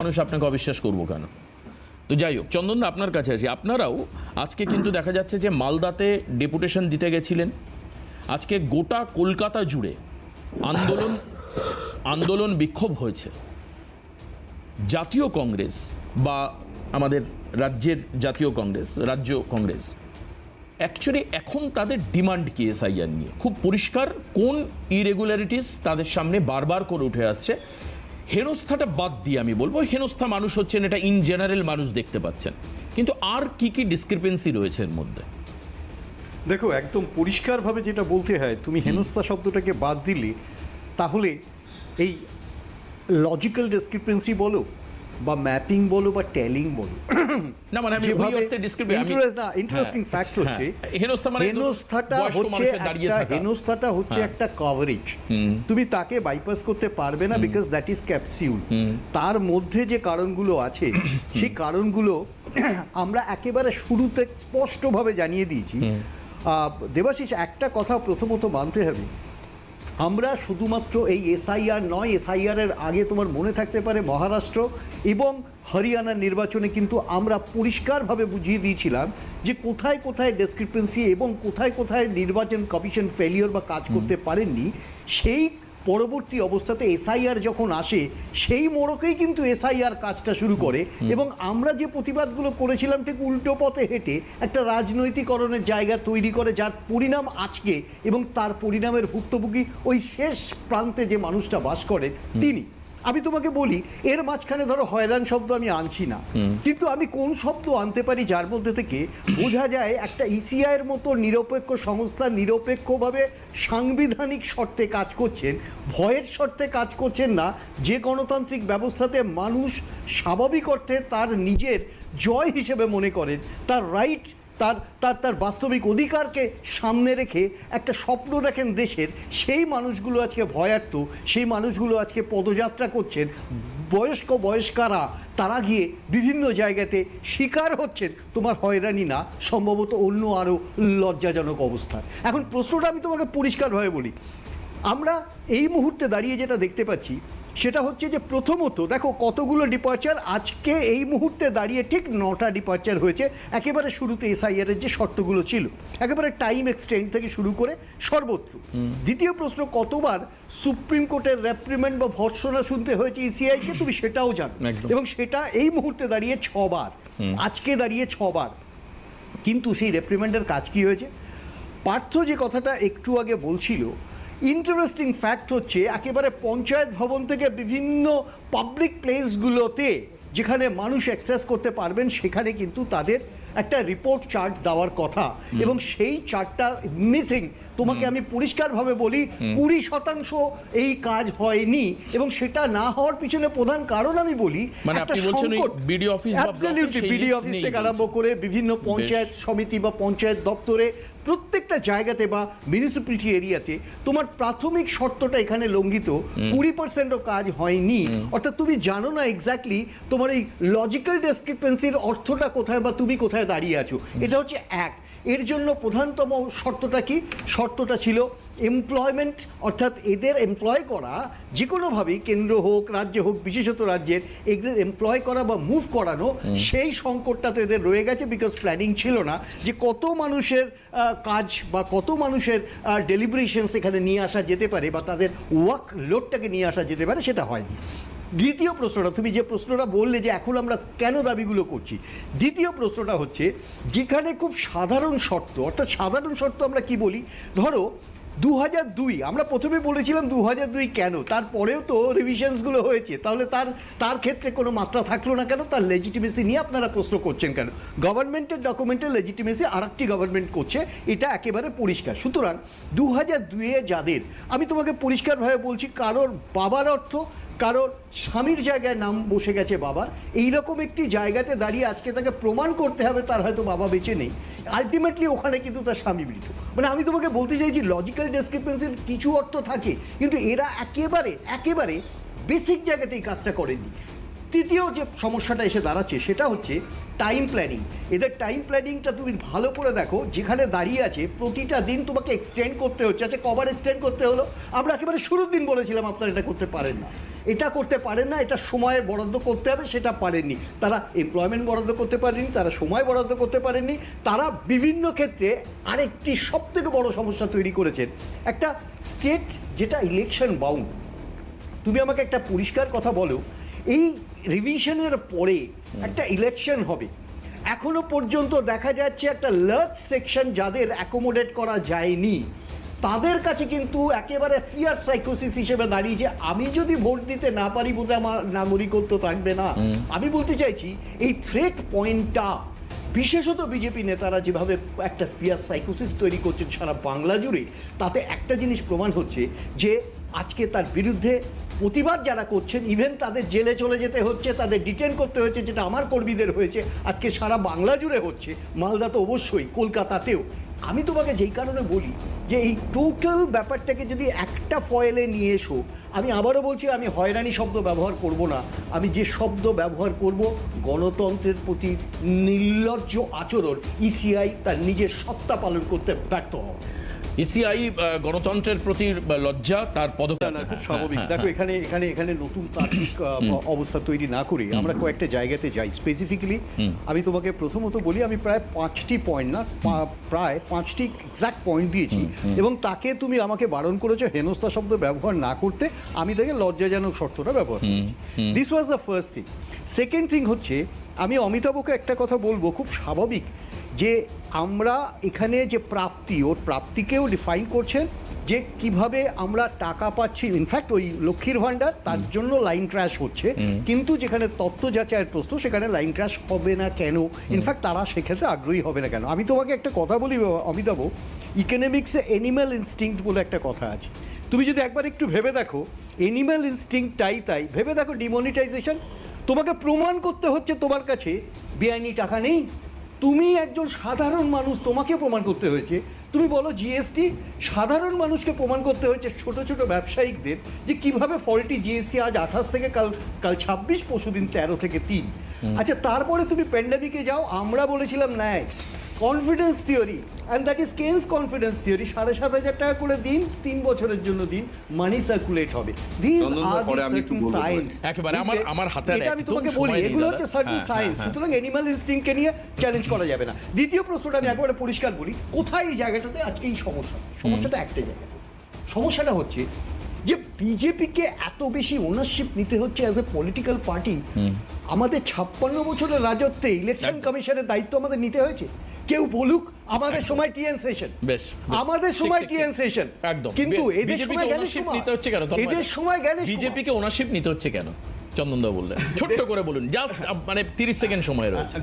মানুষ আপনাকে অবিশ্বাস করব কেন? তো যাই হোক চন্দনদা আপনার কাছে আসি। আপনারাও আজকে কিন্তু দেখা যাচ্ছে যে মালদাতে ডেপুটেশন দিতে গেছিলেন। আজকে গোটা কলকাতা জুড়ে আন্দোলন আন্দোলন বিক্ষোভ হয়েছে। জাতীয় কংগ্রেস বা আমাদের রাজ্যের জাতীয় কংগ্রেস, রাজ্য কংগ্রেস অ্যাকচুয়ালি এখন তাদের ডিমান্ড কি এসআইআর নিয়ে? খুব পরিষ্কার কোন ইরেগুলারিটিস তাদের সামনে বারবার করে উঠে আসছে। হেনস্থাটা বাদ দিয়ে আমি বলব হেনস্থা মানুষ হচ্ছেন এটা ইন জেনারেল মানুষ দেখতে পাচ্ছেন। কিন্তু আর কি কি ডিসক্রিপেন্সি রয়েছে এর মধ্যে? দেখো একদম পরিষ্কারভাবে যেটা বলতে হয় তুমি হেনস্থা শব্দটাকে বাদ দিলে তাহলে এই লজিক্যাল ডিসক্রিপেন্সি বলো বা ম্যাপিং বলো বা টেলিং বলো। না মানে আমি ওই অর্থে interest- না ইন্টারেস্টিং হ্যাঁ, ফ্যাক্ট হচ্ছে হ্যাঁ। হেনস্থা মানে হেনস্থাটা হচ্ছে একটা হেনস্থাটা হচ্ছে হ্যাঁ। একটা কভারেজ তুমি তাকে বাইপাস করতে পারবে না বিকজ দ্যাট ইজ ক্যাপসিউল তার মধ্যে যে কারণগুলো আছে সেই কারণগুলো আমরা একেবারে শুরুতে স্পষ্টভাবে জানিয়ে দিয়েছি। দেবাশিস একটা কথা প্রথমত মানতে হবে। আমরা শুধুমাত্র এই এসআইআর নয় এসআইআরের আগে তোমার মনে থাকতে পারে মহারাষ্ট্র এবং হরিয়ানার নির্বাচনে কিন্তু আমরা পরিষ্কারভাবে বুঝিয়ে দিয়েছিলাম যে কোথায় কোথায় ডেসক্রিপেন্সি এবং কোথায় কোথায় নির্বাচন কমিশন ফেলিওর বা কাজ করতে পারেননি সেই পরবর্তী অবস্থাতে এসআইআর যখন আসে সেই মোড়কেই কিন্তু এসআইআর কাজটা শুরু করে। এবং আমরা যে প্রতিবাদগুলো করেছিলাম ঠিক উল্টো পথে হেঁটে একটা রাজনৈতিকরণের জায়গা তৈরি করে যার পরিণাম আজকে এবং তার পরিণামের ভুক্তভোগী ওই শেষ প্রান্তে যে মানুষটা বাস করে তিনি। আমি তোমাকে বলি এর মাঝখানে ধরো হয়রান শব্দ আমি আনছি না। কিন্তু আমি কোন শব্দ আনতে পারি যার মধ্যে থেকে বোঝা যায় একটা ইসিআই এর মতো নিরপেক্ষ সংস্থা নিরপেক্ষভাবে সাংবিধানিক শর্তে কাজ করছেন ভয়ের শর্তে কাজ করছেন না যে গণতান্ত্রিক ব্যবস্থাতে মানুষ স্বাভাবিক অর্থে তার নিজের জয় হিসেবে মনে করেন তার রাইট তার তার তার বাস্তবিক অধিকারকে সামনে রেখে একটা স্বপ্ন দেখেন দেশের, সেই মানুষগুলো আজকে ভয়ার্থ সেই মানুষগুলো আজকে পদযাত্রা করছেন। বয়স্ক, বয়স্কারা, তারা গিয়ে বিভিন্ন জায়গাতে শিকার হচ্ছেন। তোমার হয়রানি না, সম্ভবত অন্য আরও লজ্জাজনক অবস্থা। এখন প্রশ্নটা আমি তোমাকে পরিষ্কারভাবে বলি। আমরা এই মুহূর্তে দাঁড়িয়ে যেটা দেখতে পাচ্ছি সেটা হচ্ছে যে প্রথমত দেখো কতগুলো ডিপার্চার আজকে এই মুহূর্তে দাঁড়িয়ে ঠিক নটা ডিপার্চার হয়েছে। একেবারে শুরুতে এসআইআর এর যে শর্তগুলো ছিল একেবারে টাইম এক্সটেন্ড থেকে শুরু করে সর্বত্র। দ্বিতীয় প্রশ্ন কতবার সুপ্রিম কোর্টের রেপ্রিমেন্ট বা ভর্সনা শুনতে হয়েছে ইসিআইকে তুমি সেটাও জানো। এবং সেটা এই মুহূর্তে দাঁড়িয়ে ছবার। আজকে দাঁড়িয়ে ছবার। কিন্তু সেই রেপ্রিমেন্টের কাজ কি হয়েছে? পার্থ যে কথাটা একটু আগে বলছিল ইন্টারেস্টিং ফ্যাক্ট হচ্ছে, একেবারে পঞ্চায়েত ভবন থেকে বিভিন্ন পাবলিক প্লেসগুলোতে যেখানে মানুষ অ্যাক্সেস করতে পারবেন, সেখানে কিন্তু তাদের একটা রিপোর্ট চার্ট দেওয়ার কথা এবং সেই চার্টটা মিসিং তোমাকে আমি পরিষ্কারভাবে বলি কুড়ি শতাংশ এই কাজ হয়নি এবং সেটা না হওয়ার পিছনে প্রধান কারণ আমি বলি মানে একটা সংকট। অফিস অফিস থেকে আরম্ভ করে বিভিন্ন পঞ্চায়েত সমিতি বা পঞ্চায়েত দপ্তরে প্রত্যেকটা জায়গাতে বা মিউনিসিপ্যালিটি এরিয়াতে তোমার প্রাথমিক শর্তটা এখানে লঙ্ঘিত কুড়ি পার্সেন্টও কাজ হয়নি। অর্থাৎ তুমি জানো না এক্স্যাক্টলি তোমার এই লজিক্যাল ডেসক্রিপেন্সির অর্থটা কোথায় বা তুমি কোথায় দাঁড়িয়ে আছো। এটা হচ্ছে এক। এর জন্য প্রধানতম শর্তটা কি? শর্তটা ছিল এমপ্লয়মেন্ট অর্থাৎ এদের এমপ্লয় করা যে কোনোভাবেই কেন্দ্র হোক রাজ্য হোক বিশেষত রাজ্যের এদের এমপ্লয় করা বা মুভ করানো সেই সংকটটা তো এদের রয়ে গেছে বিকজ প্ল্যানিং ছিল না। যে কত মানুষের কাজ বা কত মানুষের ডেলিভারেশনস এখানে নিয়ে আসা যেতে পারে বা তাদের ওয়ার্ক লোডটাকে নিয়ে আসা যেতে পারে সেটা হয়নি। দ্বিতীয় প্রশ্নটা, তুমি যে প্রশ্নটা বললে যে এখন আমরা কেন দাবিগুলো করছি, দ্বিতীয় প্রশ্নটা হচ্ছে যেখানে খুব সাধারণ শর্ত, অর্থাৎ সাধারণ শর্ত আমরা কি বলি? ধরো দু হাজার দুই, আমরা প্রথমে বলেছিলাম দু হাজার দুই কেন, তারপরেও তো রিভিশনসগুলো হয়েছে, তাহলে তার তার ক্ষেত্রে কোনো মাত্রা থাকল না কেন, তার লেজিটিমেসি নিয়ে আপনারা প্রশ্ন করছেন কেন? গভর্নমেন্টের ডকুমেন্টের লেজিটিমেসি আর একটি গভর্নমেন্ট করছে, এটা একেবারে পরিষ্কার। সুতরাং দু হাজার দুইয়ে যাদের, আমি তোমাকে পরিষ্কারভাবে বলছি, কারোর বাবার অর্থ কারোর স্বামীর জায়গায় নাম বসে গেছে বাবার। এইরকম একটি জায়গাতে দাঁড়িয়ে আজকে তাকে প্রমাণ করতে হবে, তার হয়তো বাবা বেঁচে নেই। আলটিমেটলি ওখানে কিন্তু তার স্বামী মৃত। মানে আমি তোমাকে বলতে চাইছি লজিক্যাল ডেসক্রিপেন্সির কিছু অর্থ থাকে, কিন্তু এরা একেবারে একেবারে বেসিক জায়গাতেই কাজটা করেনি। তৃতীয় যে সমস্যাটা এসে দাঁড়াচ্ছে, সেটা হচ্ছে টাইম প্ল্যানিং এদের টাইম প্ল্যানিংটা তুমি ভালো করে দেখো, যেখানে দাঁড়িয়ে আছে প্রতিটা দিন তোমাকে এক্সটেন্ড করতে হচ্ছে আচ্ছা কবার এক্সটেন্ড করতে হলো? আমরা একেবারে শুরুর দিন বলেছিলাম আপনারা এটা করতে পারেন না। এটা করতে পারেন না, এটা সময়ের বরাদ্দ করতে হবে, সেটা পারেননি। তারা এমপ্লয়মেন্ট বরাদ্দ করতে পারেনি তারা সময় বরাদ্দ করতে পারেননি, তারা বিভিন্ন ক্ষেত্রে আরেকটি সব থেকে বড় সমস্যা তৈরি করেছেন একটা স্টেট যেটা ইলেকশন বাউন্ড তুমি আমাকে একটা পরিষ্কার কথা বলো, এই রিভিশনের পরে একটা ইলেকশন হবে। এখনও পর্যন্ত দেখা যাচ্ছে একটা লার্জ সেকশন যাদের অ্যাকোমোডেট করা যায়নি তাদের কাছে কিন্তু একেবারে ফিয়ার সাইকোসিস হিসেবে দাঁড়িয়েছে আমি যদি ভোট দিতে না পারি বোধহয় আমার নাগরিকত্ব থাকবে না। আমি বলতে চাইছি এই থ্রেট পয়েন্টটা বিশেষত বিজেপি নেতারা যেভাবে একটা ফিয়ার সাইকোসিস তৈরি করছেন সারা বাংলা জুড়ে তাতে একটা জিনিস প্রমাণ হচ্ছে যে আজকে তার বিরুদ্ধে প্রতিবাদ যারা করছেন ইভেন তাদের জেলে চলে যেতে হচ্ছে, তাদের ডিটেন করতে হয়েছে যেটা আমার কর্মীদের হয়েছে, আজকে সারা বাংলা জুড়ে হচ্ছে, মালদা তো অবশ্যই, কলকাতাতেও। আমি তোমাকে যেই কারণে বলি, যে এই টোটাল ব্যাপারটাকে যদি একটা ফয়েলে নিয়ে এসো, আমি আবারও বলছি, আমি হয়রানি শব্দ ব্যবহার করব না, আমি যে শব্দ ব্যবহার করব, গণতন্ত্রের প্রতি নির্লজ্জ আচরণ ইসিআই তার নিজের সত্তা পালন করতে ব্যর্থ হওয়া ইসিআই গণতন্ত্রের প্রতি লজ্জা তার পদক্ষেপ খুব স্বাভাবিক। দেখো এখানে এখানে এখানে নতুন আহ, অবস্থা তৈরি না করে আমরা কয়েকটা জায়গাতে যাই। স্পেসিফিক্যালি আমি তোমাকে প্রথমত বলি আমি প্রায় পাঁচটি পয়েন্ট না প্রায় পাঁচটি এক্সাক্ট পয়েন্ট দিয়েছি। এবং তাকে তুমি আমাকে বারণ করেছ হেনস্থা শব্দ ব্যবহার না করতে আমি তাকে লজ্জাজনক শর্তটা ব্যবহার করেছি। This was the first thing second thing হচ্ছে আমি অমিতাভকে একটা কথা বলব খুব স্বাভাবিক যে আমরা এখানে যে প্রাপ্তি ওর প্রাপ্তিকেও ডিফাইন করছেন যে কীভাবে আমরা টাকা পাচ্ছি ইনফ্যাক্ট ওই লক্ষ্মীর ভাণ্ডার তার জন্য লাইন ক্র্যাশ হচ্ছে কিন্তু যেখানে তত্ত্ব যাচাইয়ের প্রশ্ন সেখানে লাইন ক্র্যাশ হবে না কেন? ইনফ্যাক্ট তারা সেক্ষেত্রে আগ্রহী হবে না কেন? আমি তোমাকে একটা কথা বলি অমিতাভ ইকোনমিক্সে এনিম্যাল ইনস্টিংক্ট বলে একটা কথা আছে। তুমি যদি একবার একটু ভেবে দেখো এনিম্যাল ইনস্টিংক্টটাই তাই। ভেবে দেখো ডিমনিটাইজেশন তোমাকে প্রমাণ করতে হচ্ছে তোমার কাছে। বেআইনি টাকা নেই। তুমি একজন সাধারণ মানুষ তোমাকে প্রমাণ করতে হয়েছে। তুমি বলো জিএসটি সাধারণ মানুষকে প্রমাণ করতে হয়েছে ছোট ছোট ব্যবসায়িকদের যে কীভাবে ফলটি জিএসটি আজ আঠাশ থেকে কাল কাল ছাব্বিশ পরশুদিন তেরো থেকে তিন। আচ্ছা তারপরে তুমি প্যান্ডামিকে যাও আমরা বলেছিলাম ন্যায়। Confidence theory and that is Keynes confidence theory সাড়ে সাত হাজার টাকা করে দিন তিন বছরের জন্য দিন মানি সার্কুলেট হবে। দিস আর পরে আমি একটু বলব সায়েন্স একেবারে আমার- আমার হাতে এটা আমি তোমাকে বলি এগুলো হচ্ছে সার্টেন হ্যাঁ, সায়েন্স হ্যাঁ, সুতরাং অ্যানিমাল ইনস্টিংকে নিয়ে চ্যালেঞ্জ করা যাবে না। দ্বিতীয় প্রশ্নটা আমি একবারে পরিষ্কার বলি কোথায় এই জায়গাটাতে আজকে এই সমস্যা? সমস্যাটা একটা জায়গাতে সমস্যাটা হচ্ছে যে বিজেপিকে এত বেশি ওনারশিপ নিতে হচ্ছে অ্যাজ এ পলিটিক্যাল পার্টি আমাদের ছাপ্পান্ন বছরের রাজত্বে ইলেকশন কমিশনের দায়িত্ব আমাদের নিতে হয়েছে। কেউ বলুক আমাদের সময় টিএন সেশন বেশ। আমাদের সময় টিএন সেশন একদম। কিন্তু এদের বিজেপিকে সময় ওনারশিপ নিতে হচ্ছে কেন? এদের সময় গেলে বিজেপি কে ওনারশিপ নিতে হচ্ছে কেন? চন্দনদা বললেন। ছোট্ট করে বলুন জাস্ট মানে তিরিশ সেকেন্ড সময় রয়েছে।